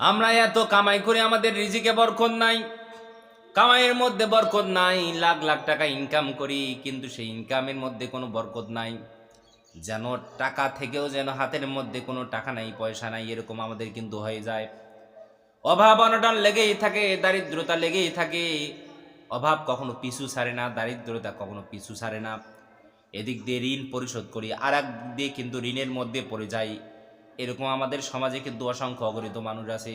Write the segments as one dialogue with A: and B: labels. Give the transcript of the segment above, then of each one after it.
A: আমরা এত কামাই করে আমাদের রিজিকে বরকত নাই। কামাইয়ের মধ্যে বরকত নাই, লাখ লাখ টাকা ইনকাম করি, কিন্তু সেই ইনকামের মধ্যে কোনো বরকত নাই। যেন টাকা থেকেও যেন হাতের মধ্যে কোনো টাকা নাই, পয়সা নাই, এরকম আমাদের কিন্তু হয়ে যায়। অভাব অনটন লেগেই থাকে, দারিদ্রতা লেগেই থাকে। অভাব কখনো পিছু ছাড়ে না, দারিদ্রতা কখনো পিছু ছাড়ে না। এদিক দিয়ে ঋণ পরিশোধ করি আর এক দিয়ে কিন্তু ঋণের মধ্যে পড়ে যাই। এরকম আমাদের সমাজে কিন্তু অসংখ্য অগণিত মানুষ আছে,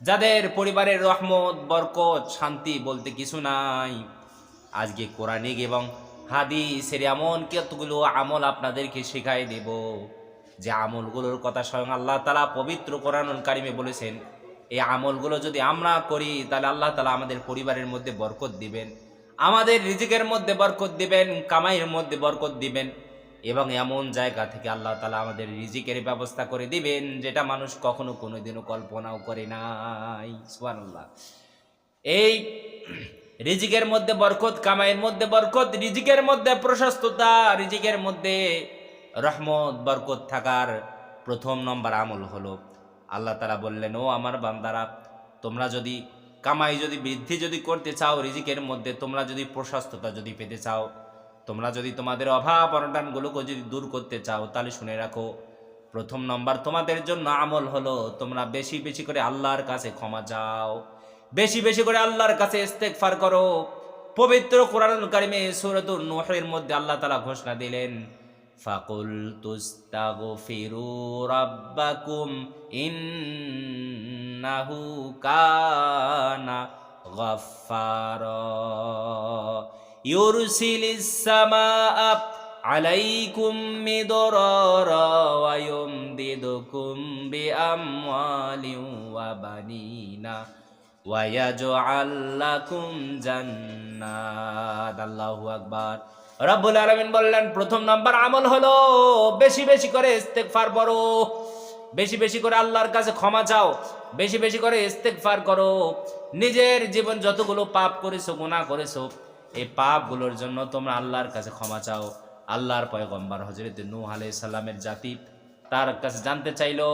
A: যাদের পরিবারের রহমত, বরকত, শান্তি বলতে কিছু নাই। আজকে কোরআনিক এবং হাদিসের এমন কতগুলো আমল আপনাদেরকে শেখাই দেব, যে আমলগুলোর কথা স্বয়ং আল্লাহ তালা পবিত্র কোরআনুল কারিমে বলেছেন, এই আমলগুলো যদি আমরা করি, তাহলে আল্লাহ তালা আমাদের পরিবারের মধ্যে বরকত দিবেন, আমাদের রিজিকের মধ্যে বরকত দিবেন, কামাইয়ের মধ্যে বরকত দিবেন। এবং এমন জায়গা থেকে আল্লাহ তালা আমাদের রিজিকের ব্যবস্থা করে দিবেন, যেটা মানুষ কখনো কোনোদিনও কল্পনাও করে নাই। সুবহানাল্লাহ। এই রিজিকের মধ্যে বরকত, কামাইয়ের মধ্যে বরকত, রিজিকের মধ্যে প্রশস্ততা, রিজিকের মধ্যে রহমত, বরকত থাকার প্রথম নম্বর আমল হলো, আল্লাহ তালা বললেন, ও আমার বান্দারা, তোমরা যদি কামাই যদি বৃদ্ধি যদি করতে চাও, রিজিকের মধ্যে তোমরা যদি প্রশস্ততা যদি পেতে চাও তোমরা যদি তোমাদের অভাব অনটনগুলোকে যদি দূর করতে চাও, তাহলে শুনে রাখো। প্রথম নম্বর, তোমাদের জন্য আমল হলো, তোমরা বেশি বেশি করে আল্লাহর কাছে ক্ষমা চাও। বেশি বেশি করে আল্লাহর কাছে ইস্তেগফার করো। পবিত্র কোরআনুল কারিমে সূরাতুন নূহের মধ্যে আল্লাহ তালা ঘোষণা দিলেন, ফাকুল তুস্তাগফিরু রাব্বাকুম মিদরারা ওয়া ইউমদিদুকুম বিআমওয়ালিন ওয়া বানিনা ওয়া ইয়াজআল লাকুম জান্নাত আল্লাহু আকবার। রব্বুল আলামিন বললেন, প্রথম নাম্বার আমল হলো বেশি বেশি করে ইস্তেগফার করো বেশি বেশি করে আল্লাহর কাছে ক্ষমা চাও। বেশি বেশি করে ইস্তেগফার করো। নিজের জীবন যতগুলো পাপ করেছ, গুনাহ করেছ এই পাপগুলোর জন্য তোমরা আল্লাহর কাছে ক্ষমা চাও। আল্লাহর পয়গম্বর হজরত নূহ আলাইহিস সালামের জাতি তার কাছে জানতে চাইলো,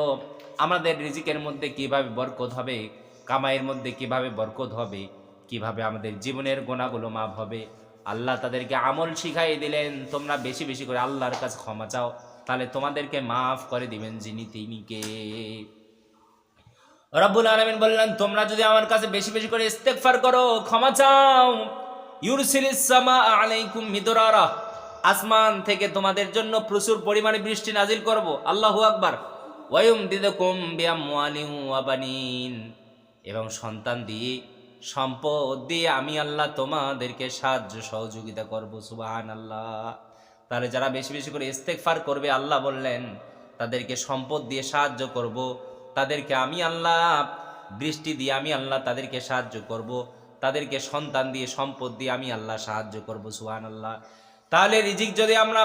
A: আমাদের রিজিকের মধ্যে কীভাবে বরকত হবে? কামাইয়ের মধ্যে কীভাবে বরকত হবে? কীভাবে আমাদের জীবনের গোনাগুলো মাপ হবে? আল্লাহ তাদেরকে আমল শিখাই দিলেন, তোমরা বেশি বেশি করে আল্লাহর কাছে ক্ষমা চাও, তাহলে তোমাদেরকে মাফ করে দিবেন যিনি তিনিকে। রব্বুল আলামিন বললেন, তোমরা যদি আমার কাছে বেশি বেশি করে ইস্তেগফার করো, ক্ষমা চাও। আলাইকুম আসমান থেকে তোমাদের জন্য প্রচুর পরিমাণে বৃষ্টি নাজিল করব। আল্লাহু আকবার। এবং সন্তান দিয়ে, সম্পদ দিয়ে আমি আল্লাহ তোমাদেরকে সাহায্য সহযোগিতা করব সুবাহান আল্লাহ তাহলে যারা বেশি বেশি করে ইস্তেকফার করবে, আল্লাহ বললেন, তাদেরকে সম্পদ দিয়ে সাহায্য করব, তাদেরকে আমি আল্লাহ, বৃষ্টি দিয়ে আমি আল্লাহ তাদেরকে সাহায্য করব। তাদেরকে সন্তান দিয়ে, সম্পদ দিয়ে আমি আল্লাহ সাহায্য করব সুহান আল্লাহ তাহলে রিজিক যদি আমরা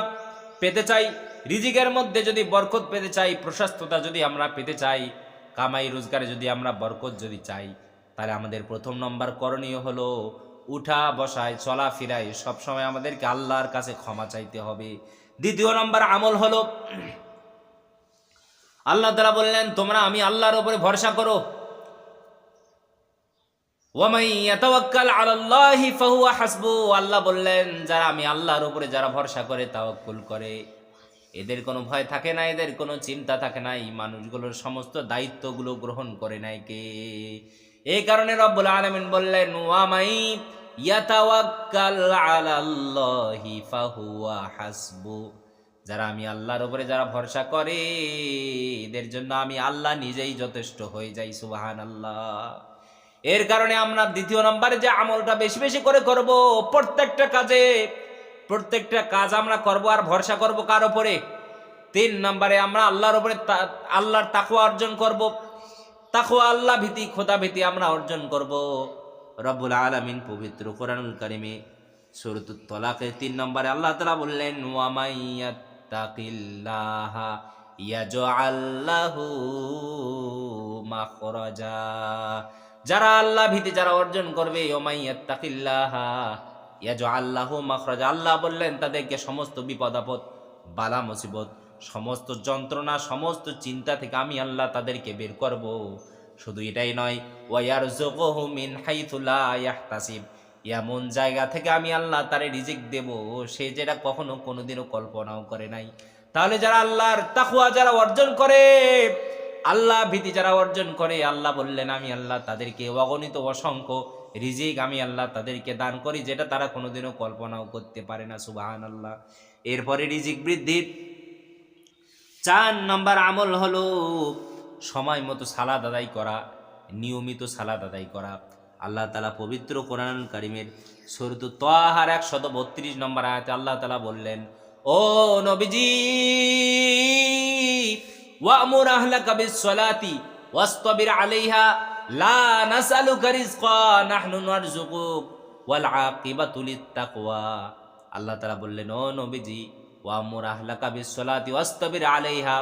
A: পেতে চাই, রিজিকের মধ্যে যদি বরকত পেতে চাই, প্রশস্ততা যদি আমরা পেতে চাই, কামাই রোজগারে যদি আমরা বরকত যদি চাই, তাহলে আমাদের প্রথম নম্বর করণীয় হলো উঠা বসায় চলা ফিরায় সবসময় আমাদেরকে আল্লাহর কাছে ক্ষমা চাইতে হবে। দ্বিতীয় নম্বর আমল হলো, আল্লাহ তালা বললেন, তোমরা আমি আল্লাহর ওপরে ভরসা করো ওয়ামাই ইয়াতাওয়াক্কাল আলাল্লাহি ফাহুয়া হাসবু আল্লাহ বললেন, যারা আমি আল্লাহর উপরে যারা ভরসা করে, তাওয়াক্কুল করে। এদের কোনো ভয় থাকে না, এদের কোনো চিন্তা থাকে না। এই মানুষগুলোর সমস্ত দায়িত্বগুলো গ্রহণ করে নাই কে? এই কারণে রব্বুল আলামিন বললেন, ওয়ামাই যারা আমি আল্লাহর উপরে যারা ভরসা করে, এদের জন্য আমি আল্লাহ নিজেই যথেষ্ট হয়ে যাই, সুবহানাল্লাহ। এর কারণে আমরা দ্বিতীয় নম্বরে যে আমলটা বেশি বেশি করে করব, প্রত্যেকটা কাজে, প্রত্যেকটা কাজ আমরা করব আর ভরসা করব কার ওপরে তিন নম্বরে আমরা আল্লাহর উপরে তা- আল্লাহর তাকুয়া অর্জন করব। তাকুয়া আল্লাহ ভীতি, খোদা ভীতি আমরা অর্জন করব। রব্বুল আলামিন পবিত্র কোরআনুল কারিমে সুরতুত তলাকের তিন নম্বরে আল্লাহ তালা বললেন ওয়ামাইয়াত্তাকিল্লাহা ইয়াজআল লাহু মাখরাজা। যারা আল্লাহ ভীতি যারা অর্জন করবে ওমাইয়াত্তাকিল্লাহা ইয়াজআল লাহু মাখরাজা। আল্লাহ বললেন, তাদেরকে সমস্ত বিপদ আপদ, বালা মুসিবত, সমস্ত যন্ত্রণা, সমস্ত চিন্তা থেকে আমি আল্লাহ তাদেরকে বের করব। শুধু এটাই নয় মিন এমন জায়গা থেকে আমি আল্লাহ তারে রিজিক দেব, সে যেটা কখনো কোনোদিনও কল্পনাও করে নাই। তাহলে যারা আল্লাহর তাকুয়া যারা অর্জন করে আল্লাহ ভীতি যারা অর্জন করে, আল্লাহ বললেন, আমি আল্লাহ তাদেরকে অগণিত অসংখ্য রিজিক আমি আল্লাহ তাদেরকে দান করি, যেটা তারা কোনোদিনও কল্পনাও করতে পারে না। সুবাহান আল্লাহ এরপরে রিজিক বৃদ্ধির চার নম্বর আমল হলো সময় মতো সালাদ আদায় করা, নিয়মিত সালাদ আদায় করা। আল্লাহ তালা পবিত্র কোরআন কারিমের সরতু তোয়াহার একশত বত্রিশ নম্বর আয়াতে আল্লাহ তালা বললেন, ও নবীজি ওয়ামুর আহলাকা বিসসালাতি ওয়াসতাবির আলাইহা লা নাসআলুকা রিজকা নাহনু নারযুকুক ওয়াল আকিবাতু লিত্তাকওয়া আল্লাহ তাআলা বললেন, ও নবীজি ওয়ামুর আহলাকা বিসসালাতি ওয়াসতাবির আলাইহা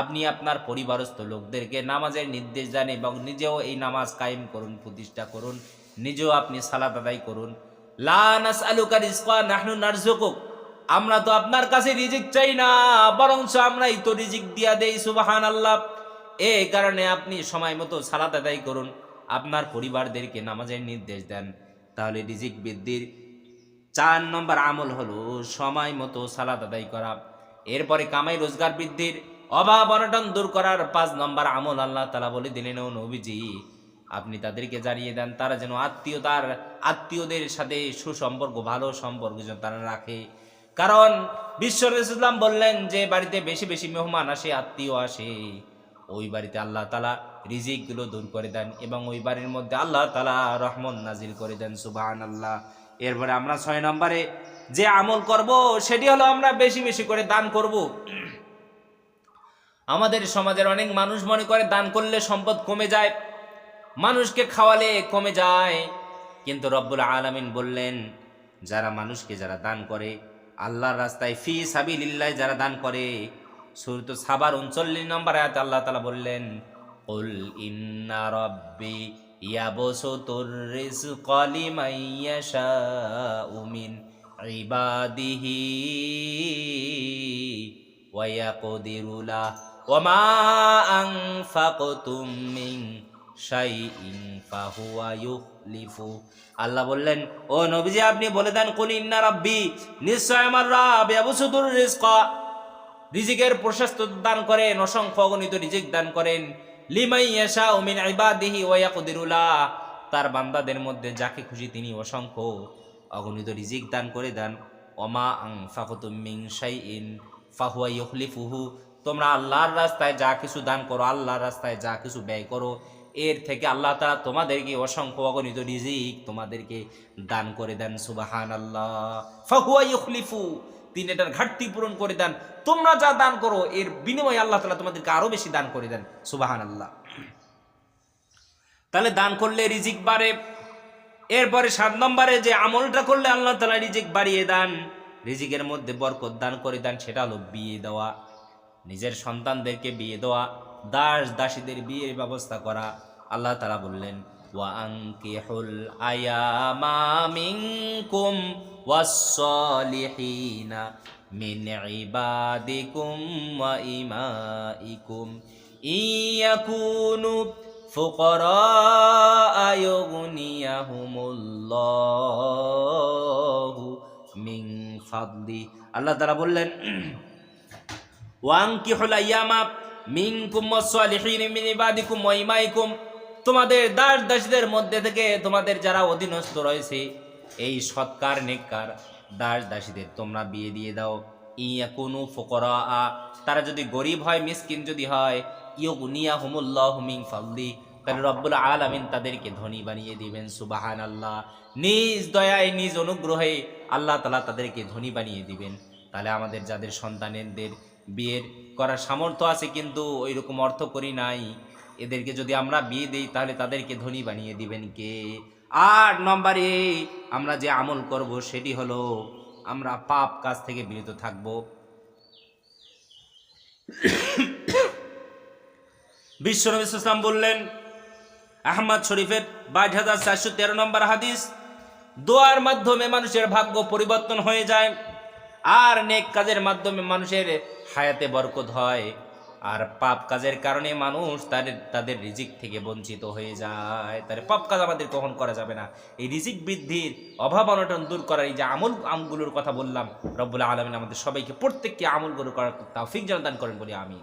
A: আপনি আপনার পরিবারস্থ লোকদেরকে নামাজের নির্দেশ দেন এবং নিজেও এই নামাজ কায়েম করুন, প্রতিষ্ঠা করুন, নিজেও আপনি সালাত আদায় করুন। লা নাসআলুকা রিজকা নাহনু নারযুকুক আমরা তো আপনার কাছে রিজিক চাই না, বরঞ্চ আমরাই তো রিজিক দিয়া দেই সুবাহান আল্লাহ এই কারণে আপনি সময় মতো সালাত আদায় করুন। আপনার পরিবারদেরকে নামাজের নির্দেশ দেন। তাহলে রিজিক বৃদ্ধির চার নম্বর আমল হলো সময় মতো সালাত আদায় করা। এরপরে কামাই রোজগার বৃদ্ধির অভাব অনটন দূর করার পাঁচ নম্বর আমল আল্লাহ তালা বলে দিলেন, ও নবীজি, আপনি তাদেরকে জানিয়ে দেন, তারা যেন আত্মীয়তার, আত্মীয়দের সাথে সুসম্পর্ক, ভালো সম্পর্ক যেন তারা রাখে। কারণ বিশ্ব ইসলাম বললেন যে বাড়িতে বেশি বেশি মেহমান আসে, আত্মীয় আসে। ওই বাড়িতে আল্লাহ তালা রিজিকগুলো দূর করে দেন এবং ওই বাড়ির মধ্যে আল্লাহ তালা রহমত নাজিল করে দেন সুবাহান আল্লাহ এরপরে আমরা ছয় নম্বরে যে আমল করব, সেটি হলো আমরা বেশি বেশি করে দান করব। আমাদের সমাজের অনেক মানুষ মনে করে দান করলে সম্পদ কমে যায়, মানুষকে খাওয়ালে কমে যায়। কিন্তু রব্বুল আলামিন বললেন, যারা মানুষকে যারা দান করে আল্লাহর রাস্তায়, ফি সাবিলিল্লাহ যারা দান করে। সুরত সাবার উনচল্লিশ নম্বর আয়াত আল্লাহ তালা বললেন ওয়া ইয়াকদিরু লাহ ওয়া মা আল্লাহ বললেন, ও নবীজি, আপনি বলে দেন, কুল ইন্না রাব্বি, নিশ্চয় আমার রাব রিজিকের প্রশস্ত দান করেন, অসংখ্য অগণিত রিজিক দান করেন। লিমাই ইয়াশা মিন ইবাদিহি ওয়া ইয়াকদিরুলা তার বান্দাদের মধ্যে যাকে খুশি তিনি অসংখ্য অগণিত রিজিক দান করে দেন। ওমা আং ফাকুতুম শাইইন ফাহুয়া ইউখলিফুহু। তোমরা আল্লাহর রাস্তায় যা কিছু দান করো, আল্লাহর রাস্তায় যা কিছু ব্যয় করো এর থেকে আল্লাহ তারা তোমাদেরকে অসংখ্য অগণিত রিজিক তোমাদেরকে দান করে দেন সুবাহান আল্লাহ ফাহুয়া ইউখলিফু, তিনি এটার ঘাটতি পূরণ করে দেন। তোমরা যা দান করো, এর বিনিময়ে আল্লাহ তালা তোমাদেরকে আরও বেশি দান করে দেন সুবাহান আল্লাহ তাহলে দান করলে রিজিক বাড়ে, এরপরে সাত নম্বরে যে আমলটা করলে আল্লাহ তালা রিজিক বাড়িয়ে দেন, রিজিকের মধ্যে বরকত দান করে দেন, সেটা হলো বিয়ে দেওয়া, নিজের সন্তানদেরকে বিয়ে দেওয়া দাস দাসীদের বিয়ের ব্যবস্থা করা। আল্লাহ তালা বললেন ওয়াঙ্কিহুল আয়ামা মিনকুম ওয়াস-সালিহিনা মিন ইবাদিকুম আল্লাহ তাআলা বললেন ওয়াঙ্কিহুল আইয়ামা মিনকুম ওয়াস-সালিহিন মিন ইবাদিকুম ওয়া ইমাইকুম। তোমাদের দাস দাসীদের মধ্যে থেকে তোমাদের যারা অধীনস্থ রয়েছে, এই সৎকার, নেককার দাস দাসীদের তোমরা বিয়ে দিয়ে দাও। ইয়া কোনো ফকরা তারা যদি গরিব হয়, মিসকিন যদি হয় ইয়গুনিয়া হুমুল্লাহ হুমিং ফাল্লি তাহলে রব্বুল আলামিন তাদেরকে ধনী বানিয়ে দিবেন সুবাহান আল্লাহ নিজ দয়ায়, নিজ অনুগ্রহে আল্লাহ তালা তাদেরকে ধনী বানিয়ে দিবেন। তাহলে আমাদের যাদের সন্তানদের বিয়ের করার সামর্থ্য আছে কিন্তু ওই রকম অর্থ করি নাই। এদেরকে যদি আমরা বিয়ে দিই, তাহলে তাদেরকে ধনী বানিয়ে দিবেন কে? আট নম্বরে আমরা যে আমল করব সেটি হলো, আমরা পাপ কাজ থেকে বিরত থাকব। বিশ্বনবী ইসলাম বললেন, আহমদ শরীফের বাইশ হাজার চারশো তেরো নম্বর হাদিস, দোয়ার মাধ্যমে মানুষের ভাগ্য পরিবর্তন হয়ে যায়। আর নেক কাজের মাধ্যমে মানুষের হায়াতে বরকত হয়। আর পাপ কাজের কারণে মানুষ তাদের তাদের রিজিক থেকে বঞ্চিত হয়ে যায়। তাহলে পাপ কাজ আমাদের কখন করা যাবে না। এই রিজিক বৃদ্ধির অভাব অনটন দূর করার এই যে আমল আমগুলোর কথা বললাম, রব্বুল আলমিন আমাদের সবাইকে প্রত্যেকটি আমলগুলো করার তাফিক যেন দান করেন বলে আমি